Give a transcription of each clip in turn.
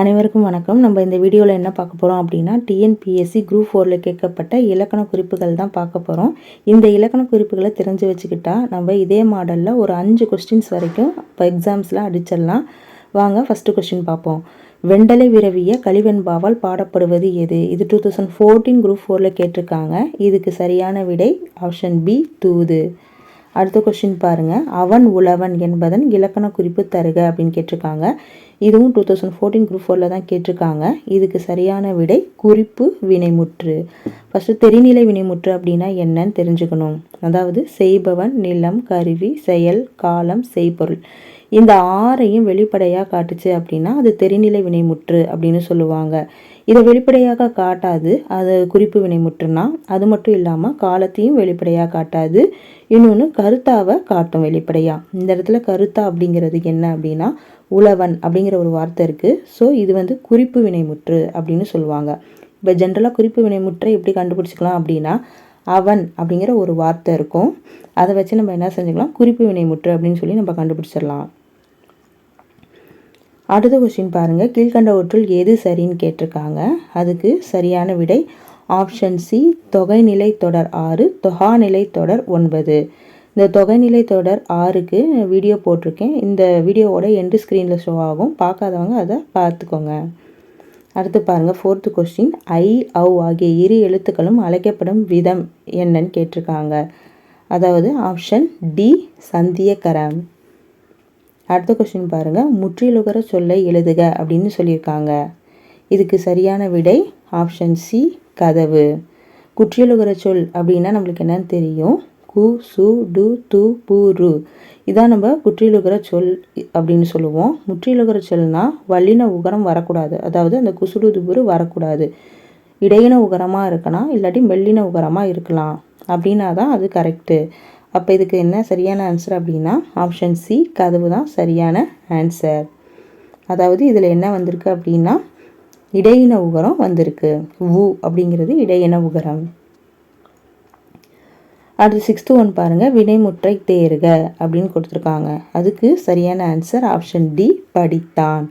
அனைவருக்கும் வணக்கம். நம்ம இந்த வீடியோவில் என்ன பார்க்க போகிறோம் அப்படின்னா டிஎன்பிஎஸ்சி குரூப் ஃபோரில் கேட்கப்பட்ட இலக்கண குறிப்புகள் தான் பார்க்க போகிறோம் இந்த இலக்கண குறிப்புகளை தெரிஞ்சு வச்சுக்கிட்டா நம்ம இதே மாடலில் ஒரு அஞ்சு கொஸ்டின்ஸ் வரைக்கும் இப்போ எக்ஸாம்ஸில் அடிச்சிடலாம். வாங்க ஃபஸ்ட்டு கொஸ்டின் பார்ப்போம். வெண்டலை விரவிய கழிவெண்பாவால் பாடப்படுவது எது? இது டூ தௌசண்ட் ஃபோர்டீன் குரூப் ஃபோரில் கேட்டிருக்காங்க. இதுக்கு சரியான விடை ஆப்ஷன் பி தூது. அடுத்த கொஸ்டின் பாருங்கள் அவன் உழவன் என்பதன் இலக்கண குறிப்பு தருக அப்படின்னு கேட்டிருக்காங்க. இதுவும் டூ தௌசண்ட் ஃபோர்டீன் குரூப் ஃபோரில் தான் கேட்டிருக்காங்க. இதுக்கு சரியான விடை குறிப்பு வினைமுற்று. ஃபஸ்ட்டு தெரிநிலை வினைமுற்று அப்படின்னா என்னன்னு தெரிஞ்சுக்கணும். அதாவது செய்பவன் நிலம் கருவி செயல் காலம் செய்பொருள். இந்த ஆறையும் வெளிப்படையாக காட்டுச்சு அப்படின்னா அது தெரிநிலை வினைமுற்று அப்படின்னு சொல்லுவாங்க. இதை வெளிப்படையாக காட்டாது. அது குறிப்பு வினைமுற்றுனா அது மட்டும் இல்லாமல் காலத்தையும் வெளிப்படையாக காட்டாது. இன்னொன்று கருத்தாவை காட்டும் வெளிப்படையாக இந்த இடத்துல கருத்தா அப்படிங்கிறது என்ன அப்படின்னா உழவன் அப்படிங்கிற ஒரு வார்த்தை இருக்குது ஸோ இது வந்து குறிப்பு வினைமுற்று அப்படின்னு சொல்லுவாங்க. இப்போ ஜென்ரலாக குறிப்பு வினைமுற்றை எப்படி கண்டுபிடிச்சிக்கலாம் அப்படின்னா அவன் அப்படிங்கிற ஒரு வார்த்தை இருக்கும். அதை வச்சு நம்ம என்ன செஞ்சுக்கலாம்? குறிப்பு வினைமுற்று அப்படின்னு சொல்லி நம்ம கண்டுபிடிச்சிடலாம். அடுத்த கொஸ்டின் பாருங்கள் கீழ்கண்டவற்றுள் எது சரின்னு கேட்டிருக்காங்க. அதுக்கு சரியான விடை ஆப்ஷன் சி தொகைநிலை தொடர் ஆறு தொகாநிலை தொடர் ஒன்பது. இந்த தொகைநிலை தொடர் ஆறுக்கு வீடியோ போட்டிருக்கேன். இந்த வீடியோவோட எண்டு ஸ்க்ரீனில் ஷோ ஆகும். பார்க்காதவங்க அதை பார்த்துக்கோங்க. அடுத்து பாருங்கள் ஃபோர்த்து கொஸ்டின் ஐ ஔ ஆகிய இரு எழுத்துக்களும் அழைக்கப்படும் விதம் என்னன்னு கேட்டிருக்காங்க. அதாவது ஆப்ஷன் டி சந்தியக்கரம். அடுத்த கொஸ்டின் பாருங்கள் முற்றிலுகர சொல்லை எழுதுக அப்படின்னு சொல்லியிருக்காங்க. இதுக்கு சரியான விடை ஆப்ஷன் சி கதவு. குற்றியலுகர சொல் அப்படின்னா நம்மளுக்கு என்னன்னு தெரியும். கு சு டு து பு ரு. இதான் நம்ம குற்றியலுகர சொல் அப்படின்னு சொல்லுவோம். முற்றியலுகர சொல்னா வல்லின உகரம் வரக்கூடாது. அதாவது அந்த குசுடு துபுரு வரக்கூடாது. இடையின உகரமாக இருக்கலாம் இல்லாட்டி மெல்லின உகரமாக இருக்கலாம். அப்படின்னா தான் அது கரெக்டு அப்போ இதுக்கு என்ன சரியான ஆன்சர் அப்படின்னா ஆப்ஷன் சி கதவு தான் சரியான ஆன்சர் அதாவது இதில் என்ன வந்திருக்கு அப்படின்னா இடையின உகரம் வந்திருக்கு. வு அப்படிங்கிறது இடையின உகரம். அடுத்து சிக்ஸ்த்து ஒன் பாருங்கள் வினைமுற்றை தேர்க அப்படின்னு கொடுத்துருக்காங்க. அதுக்கு சரியான ஆன்சர் ஆப்ஷன் டி படித்தான்.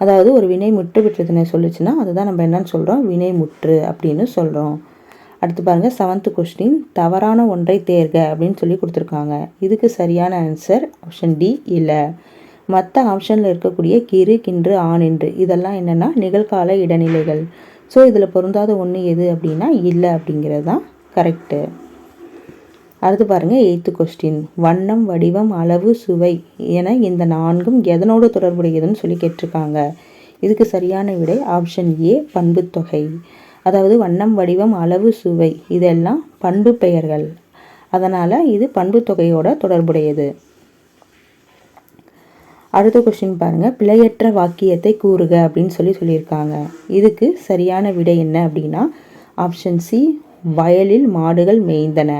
அதாவது ஒரு வினை முற்று பெற்றதுன்னு சொல்லுச்சுன்னா அதுதான் நம்ம என்னன்னு சொல்கிறோம் வினைமுற்று அப்படின்னு சொல்கிறோம் அடுத்து பாருங்கள் செவன்த்து கொஸ்டின் தவறான ஒன்றை தேர்க அப்படின்னு சொல்லி கொடுத்துருக்காங்க. இதுக்கு சரியான ஆன்சர் ஆப்ஷன் டி இல்லை. மற்ற ஆப்ஷனில் இருக்கக்கூடிய கிரு கின்று ஆண் என்று. இதெல்லாம் என்னென்னா நிகழ்கால இடைநிலைகள். ஸோ இதில் பொருந்தாத ஒன்று எது அப்படின்னா இல்லை அப்படிங்கிறது தான் கரெக்டு அடுத்து பாருங்கள் எயித்து கொஸ்டின் வண்ணம் வடிவம் அளவு சுவை என இந்த நான்கும் எதனோடு தொடர்புடையதுன்னு சொல்லி கேட்டிருக்காங்க. இதுக்கு சரியான விடை ஆப்ஷன் ஏ பண்புத்தொகை அதாவது வண்ணம் வடிவம் அளவு சுவை இதெல்லாம் பண்பு பெயர்கள். அதனால் இது பண்பு தொகையோட தொடர்புடையது. அடுத்த கொஸ்டின் பாருங்கள் பிழையற்ற வாக்கியத்தை கூறுக அப்படின்னு சொல்லி சொல்லியிருக்காங்க. இதுக்கு சரியான விடை என்ன அப்படின்னா ஆப்ஷன் சி வயலில் மாடுகள் மேய்ந்தன.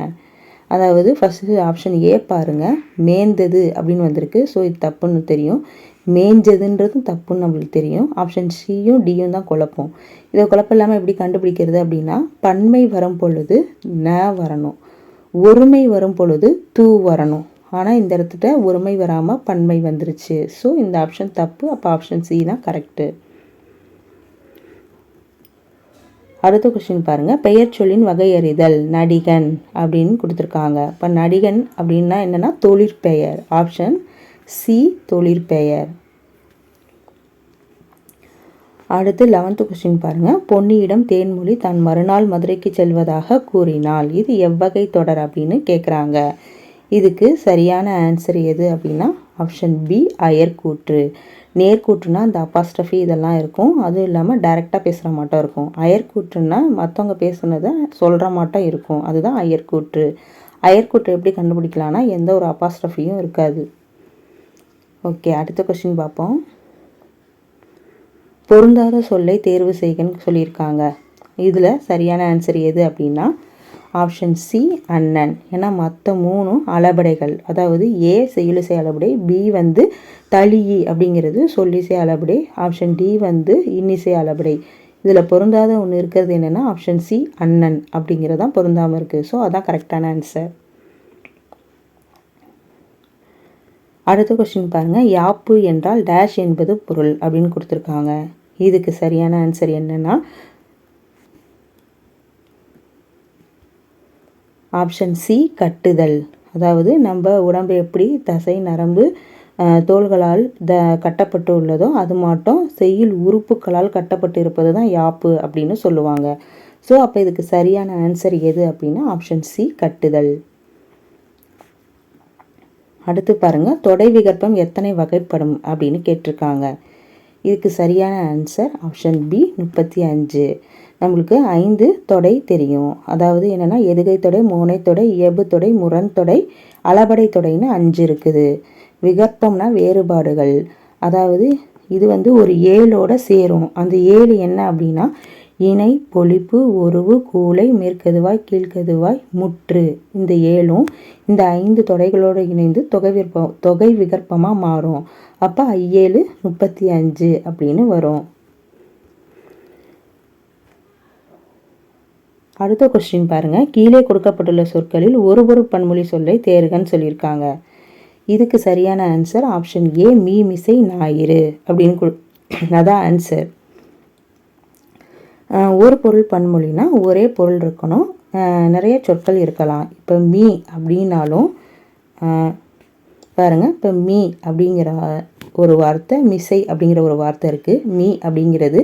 அதாவது ஃபஸ்ட்டு ஆப்ஷன் ஏ பாருங்கள் மேய்ந்தது அப்படின்னு வந்திருக்கு. ஸோ இது தப்புன்னு தெரியும். மேஞ்சதுன்றதும் தப்புன்னு நம்மளுக்கு தெரியும். ஆப்ஷன் சியும் டியும் தான் குழப்பம். இதை குழப்பம் இல்லாமல் எப்படி கண்டுபிடிக்கிறது அப்படின்னா பன்மை வரும் பொழுது ந வரணும். ஒருமை வரும் பொழுது தூ வரணும். ஆனால் இந்த இடத்துல ஒருமை வராமல் பன்மை வந்துருச்சு. ஸோ இந்த ஆப்ஷன் தப்பு. அப்போ ஆப்ஷன் சி தான் கரெக்டு அடுத்த கொஸ்டின் பாருங்கள் பெயர் சொல்லின் வகையறிதல் நடிகன் அப்படின்னு கொடுத்துருக்காங்க. இப்போ நடிகன் அப்படின்னா என்னென்னா தொழிற்பெயர். ஆப்ஷன் சி தொழிற்பெயர். அடுத்து லெவன்த்து கொஸ்டின் பாருங்கள் பொன்னியிடம் தேன்மொழி தன் மறுநாள் மதுரைக்கு செல்வதாக கூறினாள். இது எவ்வகை தொடர் அப்படின்னு கேட்குறாங்க இதுக்கு சரியான ஆன்சர் எது அப்படின்னா ஆப்ஷன் பி அயர்கூற்று நேர்கூற்றுனா அந்த அப்பாஸ்டஃபி இதெல்லாம் இருக்கும். அதுவும் இல்லாமல் டைரெக்டாக பேசுகிற மாட்டோம் இருக்கும். அயர்கூற்றுனா மற்றவங்க பேசுனதை சொல்கிற மாட்டோம் இருக்கும். அதுதான் அயர்கூற்று அயர்கூற்று எப்படி கண்டுபிடிக்கலான்னா எந்த ஒரு அப்பாஸ்டஃபியும் இருக்காது. ஓகே அடுத்த கொஸ்டின் பார்ப்போம். பொருந்தாத சொல்லை தேர்வு செய்கன்னு சொல்லியிருக்காங்க. இதில் சரியான ஆன்சர் எது அப்படின்னா ஆப்ஷன் சி அண்ணன். ஏன்னா மற்ற மூணும் அளபடைகள் அதாவது ஏ செய்யுளிசை அளபடை பி வந்து தளியி அப்படிங்கிறது சொல்லிசை அளபடை ஆப்ஷன் டி வந்து இன்னிசை அளபடை. இதில் பொருந்தாத ஒன்று இருக்கிறது என்னென்னா ஆப்ஷன் சி அண்ணன் அப்படிங்கிறது தான் பொருந்தாமல் இருக்குது ஸோ அதான் கரெக்டான ஆன்சர் அடுத்த கொஸ்டின் பாருங்கள் யாப்பு என்றால் டேஷ் என்பது பொருள் அப்படின்னு கொடுத்துருக்காங்க. இதுக்கு சரியான ஆன்சர் என்னன்னா ஆப்ஷன் சி கட்டுதல். அதாவது நம்ம உடம்பு எப்படி தசை நரம்பு தோள்களால் த கட்டப்பட்டு உள்ளதோ அது மட்டும் செய்யுள் உறுப்புகளால் கட்டப்பட்டு இருப்பது தான் யாப்பு அப்படின்னு சொல்லுவாங்க. ஸோ அப்போ இதுக்கு சரியான ஆன்சர் எது அப்படின்னா ஆப்ஷன் சி கட்டுதல். அடுத்து பாருங்கள் தொடை விகற்பம் எத்தனை வகைப்படும் அப்படின்னு கேட்டிருக்காங்க. இதுக்கு சரியான ஆன்சர் ஆப்ஷன் பி முப்பத்தி அஞ்சு. நம்மளுக்கு ஐந்து தொடை தெரியும். அதாவது என்னென்னா எதுகை தொடை மோனை தொடை இயல்பு தொடை முரண் தொடை அளபடை தொடைன்னு அஞ்சு இருக்குது. விகற்பம்னா வேறுபாடுகள். அதாவது இது வந்து ஒரு ஏழோட சேரும். அந்த ஏழு என்ன அப்படின்னா இணை பொழிப்பு ஒருவு கூளை மேற்கதுவாய் கீழ்க்கதுவாய் முற்று. இந்த ஏழும் இந்த ஐந்து தொடைகளோடு இணைந்து தொகை விற்பம் தொகை விகற்பமாக மாறும். அப்போ ஐயேழு முப்பத்தி அஞ்சு அப்படின்னு வரும். அடுத்த கொஸ்டின் பாருங்க. கீழே கொடுக்கப்பட்டுள்ள சொற்களில் ஒரு ஒரு பன்மொழி சொல்லை தேர்கன்னு சொல்லியிருக்காங்க. இதுக்கு சரியான ஆன்சர் ஆப்ஷன் ஏ மீ மிசை ஞாயிறு அப்படின்னு கு- அதான் ஆன்சர் ஒரு பொருள் பன்மொழினா ஒரே பொருள் இருக்கணும். நிறைய சொற்கள் இருக்கலாம். இப்போ மீ அப்படின்னாலும் பாருங்கள் பாருங்க. இப்போ மீ அப்படிங்கிற ஒரு வார்த்தை மிசை அப்படிங்கிற ஒரு வார்த்தை இருக்குது மீ அப்படிங்கிறது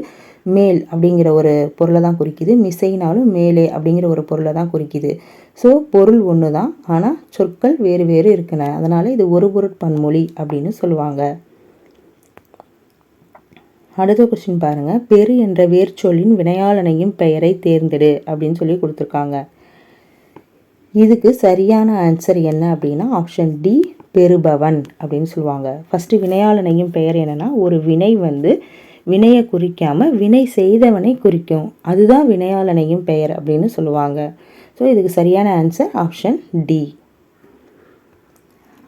மேல் அப்படிங்கிற ஒரு பொருளை தான் குறிக்குது. மிசைனாலும் மேலே அப்படிங்கிற ஒரு பொருளை தான் குறிக்குது. ஸோ பொருள் ஒன்று தான் ஆனால் சொற்கள் வேறு வேறு இருக்குன அதனால் இது ஒரு பொருட்பன்மொழி அப்படின்னு சொல்லுவாங்க. அடுத்த கொஸ்டின் பாருங்க. பெரு என்ற வேர்ச்சொல்லின் வினையாளனையும் பெயரை தேர்ந்தெடு அப்படின்னு சொல்லி கொடுத்துருக்காங்க. இதுக்கு சரியான ஆன்சர் என்ன அப்படின்னா ஆப்ஷன் டி பெருபவன் அப்படின்னு சொல்லுவாங்க. ஃபஸ்ட்டு வினையாளனையும் பெயர் என்னென்னா ஒரு வினை வந்து வினையை குறிக்காமல் வினை செய்தவனை குறிக்கும். அதுதான் வினையாளனையும் பெயர் அப்படின்னு சொல்லுவாங்க. ஸோ இதுக்கு சரியான ஆன்சர் ஆப்ஷன் டி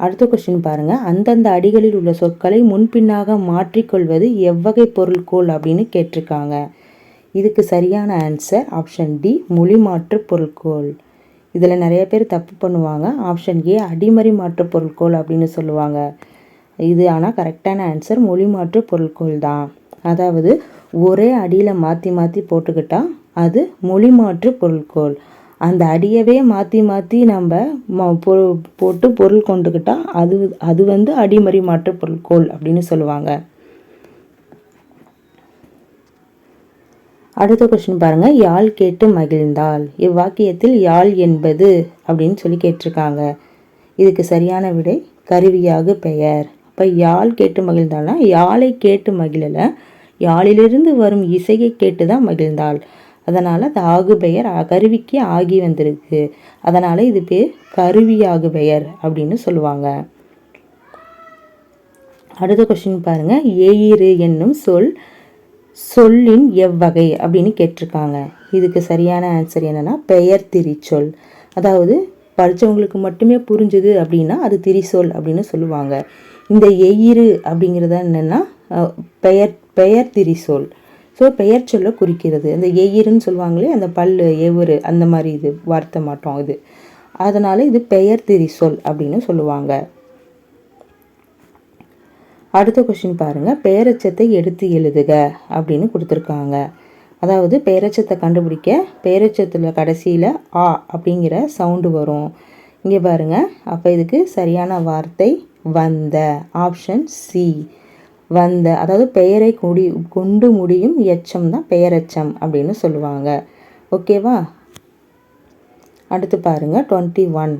அடுத்த கொஸ்டின் பாருங்க. அந்தந்த அடிகளில் உள்ள சொற்களை முன்பின்னாக மாற்றிக்கொள்வது எவ்வகை பொருள்கோள் அப்படின்னு கேட்டிருக்காங்க. இதுக்கு சரியான ஆன்சர் ஆப்ஷன் டி மொழி மாற்று பொருட்கோள் இதில் நிறைய பேர் தப்பு பண்ணுவாங்க. ஆப்ஷன் ஏ அடிமறி மாற்று பொருட்கோள் அப்படின்னு சொல்லுவாங்க. இது ஆனால் கரெக்டான ஆன்சர் மொழிமாற்று பொருட்கோள் தான். அதாவது ஒரே அடியில் மாற்றி மாற்றி போட்டுக்கிட்டால் அது மொழி மாற்று பொருட்கோள் அந்த அடியவே மாற்றி மாற்றி நம்ம ம- பொ- போட்டு பொருள் கொண்டுக்கிட்டால் அது அது வந்து அடிமறி மாற்று பொருட்கோள் அப்படின்னு சொல்லுவாங்க. அடுத்த கொஸ்டின் பாருங்க. யாழ் கேட்டு மகிழ்ந்தாள். இவ்வாக்கியத்தில் யாழ் என்பது அப்படின்னு சொல்லி கேட்டிருக்காங்க. இதுக்கு சரியான விடை கருவியாக பெயர். அப்போ யாழ் கேட்டு மகிழ்ந்தாள்னா யாழை கேட்டு மகிழலை. யாழிலிருந்து வரும் இசையை கேட்டு தான் மகிழ்ந்தாள். அதனால் அது ஆகு பெயர் கருவிக்கு ஆகி வந்திருக்கு. அதனால் இது பேர் கருவியாகு பெயர் அப்படின்னு சொல்லுவாங்க. அடுத்த கொஸ்டின் பாருங்கள் ஏயிரு என்னும் சொல் சொல்லின் எவ்வகை அப்படின்னு கேட்டிருக்காங்க. இதுக்கு சரியான ஆன்சர் என்னென்னா பெயர் திரிச்சொல். அதாவது படித்தவங்களுக்கு மட்டுமே புரிஞ்சுது அப்படின்னா அது திரிசொல் அப்படின்னு சொல்லுவாங்க. இந்த எயிறு அப்படிங்கிறது என்னென்னா பெயர் பெயர் திரிசொல். ஸோ பெயர் சொல்ல குறிக்கிறது. அந்த எயிறுன்னு சொல்லுவாங்களே அந்த பல் எவுரு அந்த மாதிரி இது வார்த்தை மாட்டோம் இது. அதனால் இது பெயர் திரிசொல் அப்படின்னு சொல்லுவாங்க. அடுத்த கொஷின் பாருங்கள் பெயரச்சத்தை எடுத்து எழுதுக அப்படின்னு கொடுத்துருக்காங்க. அதாவது பெயரச்சத்தை கண்டுபிடிக்க பெயரச்சத்தில் கடைசியில் ஆ அப்படிங்கிற சவுண்டு வரும். இங்கே பாருங்க. அப்போ இதுக்கு சரியான வார்த்தை வந்த. ஆப்ஷன் சி வந்த அதாவது பெயரை கொடி கொண்டு முடியும் எச்சம் தான் பெயரெச்சம் அப்படின்னு சொல்லுவாங்க. ஓகேவா அடுத்து பாருங்கள் டுவெண்ட்டி ஒன்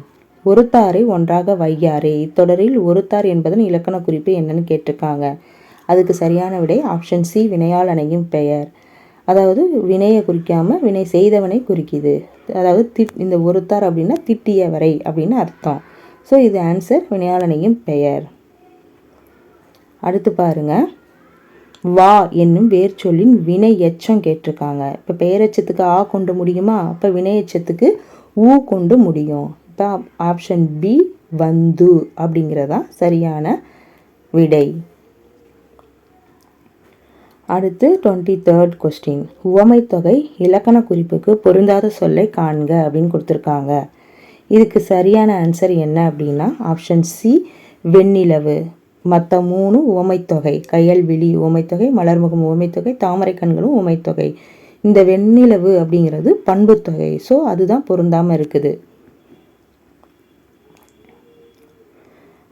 ஒருத்தாரை ஒன்றாக வையாரே. இத்தொடரில் ஒருத்தார் என்பதன் இலக்கண குறிப்பு என்னன்னு கேட்டிருக்காங்க. அதுக்கு சரியான விடை ஆப்ஷன் சி வினையால் அணையும் பெயர். அதாவது வினையை குறிக்காமல் வினை செய்தவனை குறிக்குது. அதாவது திட் இந்த ஒருத்தார் அப்படின்னா திட்டியவரை அப்படின்னு அர்த்தம். ஸோ இது ஆன்சர் வினையாளனையும் பெயர். அடுத்து பாருங்க. வா என்னும் வேர்ச்சொல்லின் வினை எச்சம் கேட்டிருக்காங்க. இப்போ பெயரெச்சத்துக்கு ஆ கொண்டு முடியுமா? அப்போ வினை எச்சத்துக்கு ஊ கொண்டு முடியும். இப்போ ஆப்ஷன் பி வந்து அப்படிங்கிறதா சரியான விடை. அடுத்து டுவெண்ட்டி தேர்ட் கொஸ்டின் உவமை தொகை இலக்கண குறிப்புக்கு பொருந்தாத சொல்லை காண்க அப்படின்னு கொடுத்துருக்காங்க. இதுக்கு சரியான ஆன்சர் என்ன அப்படின்னா ஆப்ஷன் சி வெண்ணிலவு. மற்ற மூணு உவமைத்தொகை. கையல்விழி உவமைத்தொகை மலர்முகம் உவமைத்தொகை தாமரை கண்களும் உவமைத்தொகை. இந்த வெண்ணிலவு அப்படிங்கிறது பண்புத்தொகை ஸோ அதுதான் பொருந்தாமல் இருக்குது.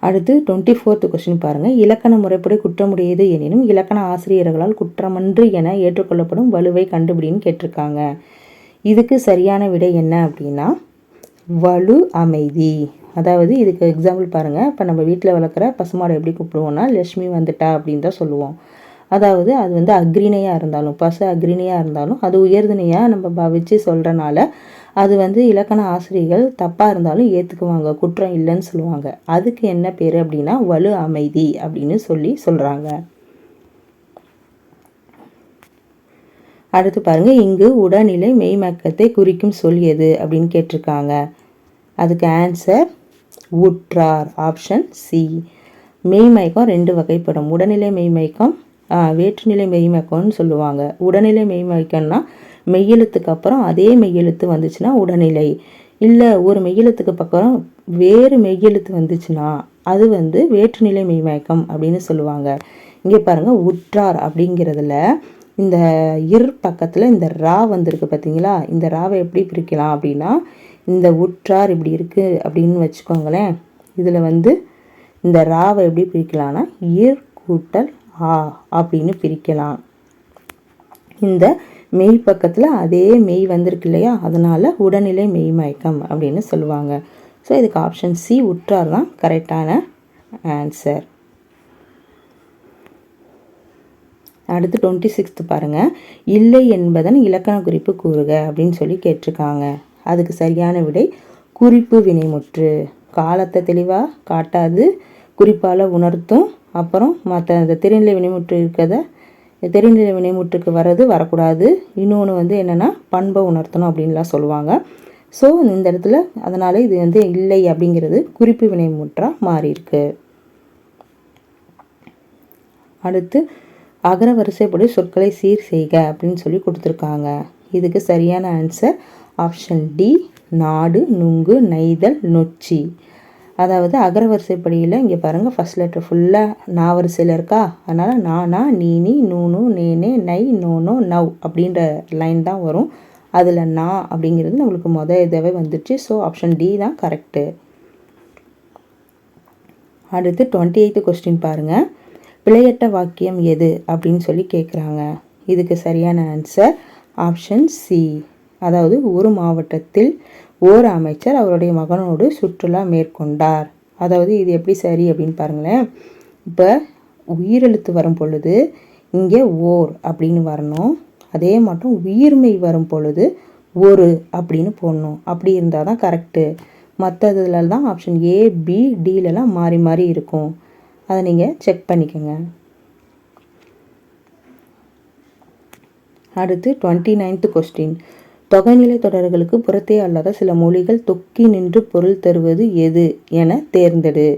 அடுத்து டுவெண்ட்டி ஃபோர்த்து கொஸ்டின் பாருங்கள் இலக்கண முறைப்படி குற்றமுடையது எனினும் இலக்கண ஆசிரியர்களால் குற்றமன்று என ஏற்றுக்கொள்ளப்படும் வலுவை கண்டுபிடின்னு கேட்டிருக்காங்க. இதுக்கு சரியான விடை என்ன அப்படின்னா வலு அமைதி. அதாவது இதுக்கு எக்ஸாம்பிள் பாருங்கள் இப்போ நம்ம வீட்டில் வளர்க்குற பசுமாடை எப்படி கூப்பிடுவோம்னா லக்ஷ்மி வந்துட்டா அப்படின்னு தான் சொல்லுவோம். அதாவது அது வந்து அக்ரிணையாக இருந்தாலும் பசு அக்ரிணையாக இருந்தாலும் அது உயர்தினையாக நம்ம பாவிச்சு சொல்கிறனால அது வந்து இலக்கண ஆசிரியர்கள் தப்பாக இருந்தாலும் ஏற்றுக்குவாங்க குற்றம் இல்லைன்னு சொல்லுவாங்க. அதுக்கு என்ன பேர் அப்படின்னா வலு அமைதி அப்படின்னு சொல்லி சொல்கிறாங்க அடுத்து பாருங்கள் இங்கு உடல்நிலை மெய்மக்கத்தை குறிக்கும் சொல் எது அப்படின்னு கேட்டிருக்காங்க. அதுக்கு ஆன்சர் உற்றார். ஆப்ஷன் சி மெய்மயக்கம் ரெண்டு வகைப்படும். உடல்நிலை மெய்மயக்கம் வேற்றுநிலை மெய்மயக்கம்னு சொல்லுவாங்க. உடல்நிலை மெய்மயக்கம்னா மெய்யெழுத்துக்கு அப்புறம் அதே மெய்யெழுத்து வந்துச்சுன்னா உடல்நிலை இல்லை ஒரு மெய்யெழுத்துக்கு பக்கம் வேறு மெய்யெழுத்து வந்துச்சுன்னா அது வந்து வேற்றுநிலை மெய்மயக்கம் அப்படின்னு சொல்லுவாங்க. இங்கே பாருங்கள் உற்றார் அப்படிங்கிறதுல இந்த இர் பக்கத்தில் இந்த ரா வந்திருக்கு பார்த்தீங்களா இந்த ராவை எப்படி பிரிக்கலாம் அப்படின்னா இந்த உற்றார் இப்படி இருக்குது அப்படின்னு வச்சுக்கோங்களேன். இதில் வந்து இந்த ராவை எப்படி பிரிக்கலாம்னா ஈர் கூட்டல் ஆ அப்படின்னு பிரிக்கலாம். இந்த மெய் பக்கத்தில் அதே மெய் வந்திருக்கு இல்லையா? அதனால் உடல்நிலை மெய் மயக்கம் அப்படின்னு சொல்லுவாங்க. ஸோ இதுக்கு ஆப்ஷன் சி உற்றார் தான் கரெக்டான ஆன்சர் அடுத்து டுவெண்ட்டி சிக்ஸ்த்து பாருங்கள் இல்லை என்பதன் இலக்கண குறிப்பு கூறுக அப்படின்னு சொல்லி கேட்டிருக்காங்க. அதுக்கு சரியான விடை. குறிப்பு வினைமுற்று. காலத்தை தெளிவாக காட்டாது. குறிப்பால் உணர்த்தும். அப்புறம் மற்ற அந்த திருநிலை வினைமுற்று இருக்கிறத தெரிநிலை வினைமுற்றுக்கு வர்றது வரக்கூடாது. இன்னொன்று வந்து என்னென்னா பண்பை உணர்த்தணும் அப்படின்லாம் சொல்லுவாங்க. ஸோ இந்த இடத்துல அதனால் இது வந்து இல்லை அப்படிங்கிறது குறிப்பு வினைமுற்றாக மாறியிருக்கு. அடுத்து அகர வரிசைப்படி சொற்களை சீர் செய்க அப்படின்னு சொல்லி கொடுத்துருக்காங்க. இதுக்கு சரியான ஆன்சர் ஆப்ஷன் டி நாடு நுங்கு நெய்தல் நொச்சி. அதாவது அகரவரிசைப்படியில் இங்கே பாருங்கள் ஃபஸ்ட் லெட்டர் ஃபுல்லாக நா வரிசையில் இருக்கா? அதனால் நானா நீனி நூனு நேனே நை நோனோ நவ் அப்படின்ற லைன் தான் வரும். அதில் நா அப்படிங்கிறது நம்மளுக்கு மொதல் இதாகவே வந்துடுச்சு ஸோ ஆப்ஷன் டி தான் கரெக்டு அடுத்து டுவெண்ட்டி எயித்து கொஸ்டின் பாருங்கள் பிழையட்ட வாக்கியம் எது அப்படின்னு சொல்லி கேட்குறாங்க இதுக்கு சரியான ஆன்சர் ஆப்ஷன் சி அதாவது ஒரு மாவட்டத்தில் ஓர் அமைச்சர் அவருடைய மகனோடு சுற்றுலா மேற்கொண்டார். அதாவது இது எப்படி சரி அப்படின்னு பாருங்களேன். இப்போ உயிரெழுத்து வரும் பொழுது இங்கே ஓர் அப்படின்னு வரணும். அதே மட்டும் உயிர்மை வரும் பொழுது ஒரு அப்படின்னு போடணும். அப்படி இருந்தால் தான் கரெக்டு மற்றதுல தான் ஆப்ஷன் ஏ பி டிலலாம் மாறி மாறி இருக்கும். அதை நீங்கள் செக் பண்ணிக்கோங்க. அடுத்து டுவெண்ட்டி நைன்த்து கொஸ்டின் தொகைநிலை தொடர்களுக்கு புறத்தே அல்லாத சில மொழிகள் தொக்கி நின்று பொருள் தருவது எது என தேர்ந்தெடு.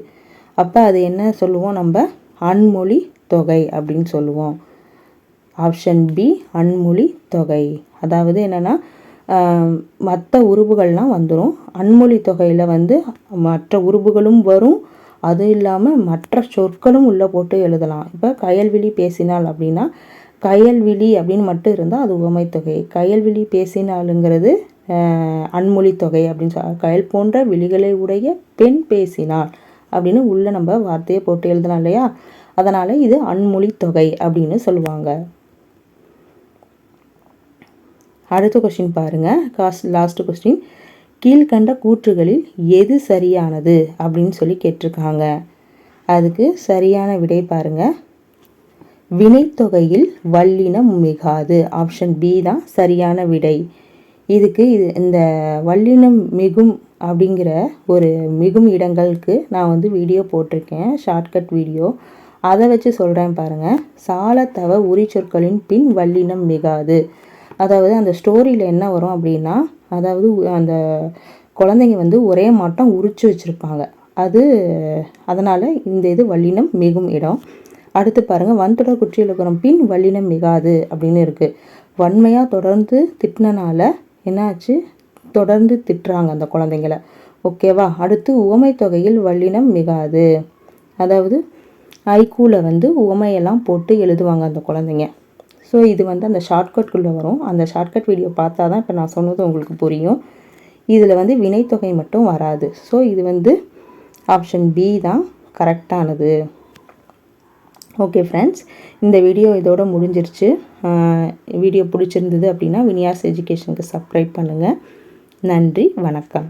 அப்போ அது என்ன சொல்லுவோம் நம்ம? அன்மொழி தொகை அப்படின்னு சொல்லுவோம். ஆப்ஷன் பி அன்மொழி தொகை. அதாவது என்னென்னா மற்ற உருவுகள்லாம் வந்துடும் அன்மொழி தொகையில் வந்து மற்ற உருவுகளும் வரும். அதுவும் இல்லாமல் மற்ற சொற்களும் உள்ளே போட்டு எழுதலாம். இப்போ கயல்விழி பேசினால் அப்படின்னா கயல்விழி அப்படின்னு மட்டும் இருந்தால் அது உவமை தொகை. கயல்விழி பேசினாளுங்கிறது அன்மொழி தொகை அப்படின்னு சொல் கயல் போன்ற விழிகளை உடைய பெண் பேசினாள் அப்படின்னு உள்ளே நம்ம வார்த்தையை போட்டு எழுதலாம் இல்லையா? அதனால் இது அன்மொழி தொகை அப்படின்னு சொல்லுவாங்க. அடுத்த கொஸ்டின் பாருங்கள் காஸ்ட் லாஸ்ட் கொஸ்டின் கீழ்கண்ட கூற்றுகளில் எது சரியானது அப்படின்னு சொல்லி கேட்டிருக்காங்க. அதுக்கு சரியான விடை பாருங்கள் வினைத்தொகையில் வல்லினம் மிகாது. ஆப்ஷன் பி தான் சரியான விடை. இதுக்கு இது இந்த வல்லினம் மிகும் அப்படிங்கிற ஒரு மிகும் இடங்களுக்கு நான் வந்து வீடியோ போட்டிருக்கேன் ஷார்ட்கட் வீடியோ அதை வச்சு சொல்கிறேன் பாருங்கள் சாலத்தவ உரிச்சொற்களின் பின் வல்லினம் மிகாது. அதாவது அந்த ஸ்டோரியில் என்ன வரும் அப்படின்னா அதாவது அந்த குழந்தைங்க வந்து ஒரே மாட்டம் உரிச்சு வச்சுருப்பாங்க. அது அதனால் இந்த இது வல்லினம் மிகும் இடம். அடுத்து பாருங்கள் வன்தொடர் குற்றியலுக்குறம் பின் வல்லினம் மிகாது அப்படின்னு இருக்குது வன்மையாக தொடர்ந்து திட்டினால என்னாச்சு? தொடர்ந்து திட்டுறாங்க அந்த குழந்தைங்கள. ஓகேவா அடுத்து உவமை தொகையில் வல்லினம் மிகாது அதாவது ஐக்கூவில் வந்து உவமையெல்லாம் போட்டு எழுதுவாங்க அந்த குழந்தைங்க. ஸோ இது வந்து அந்த ஷார்ட்கட்குள்ளே வரும். அந்த ஷார்ட்கட் வீடியோ பார்த்தா தான் இப்போ நான் சொன்னது உங்களுக்கு புரியும். இதில் வந்து வினைத்தொகை மட்டும் வராது. ஸோ இது வந்து ஆப்ஷன் பி தான் கரெக்டானது ஓகே ஃப்ரெண்ட்ஸ் இந்த வீடியோ இதோட முடிஞ்சிருச்சு. வீடியோ பிடிச்சிருந்தது அப்படின்னா வினியாஸ் எஜுகேஷனுக்கு சப்ஸ்கிரைப் பண்ணுங்கள் நன்றி வணக்கம்.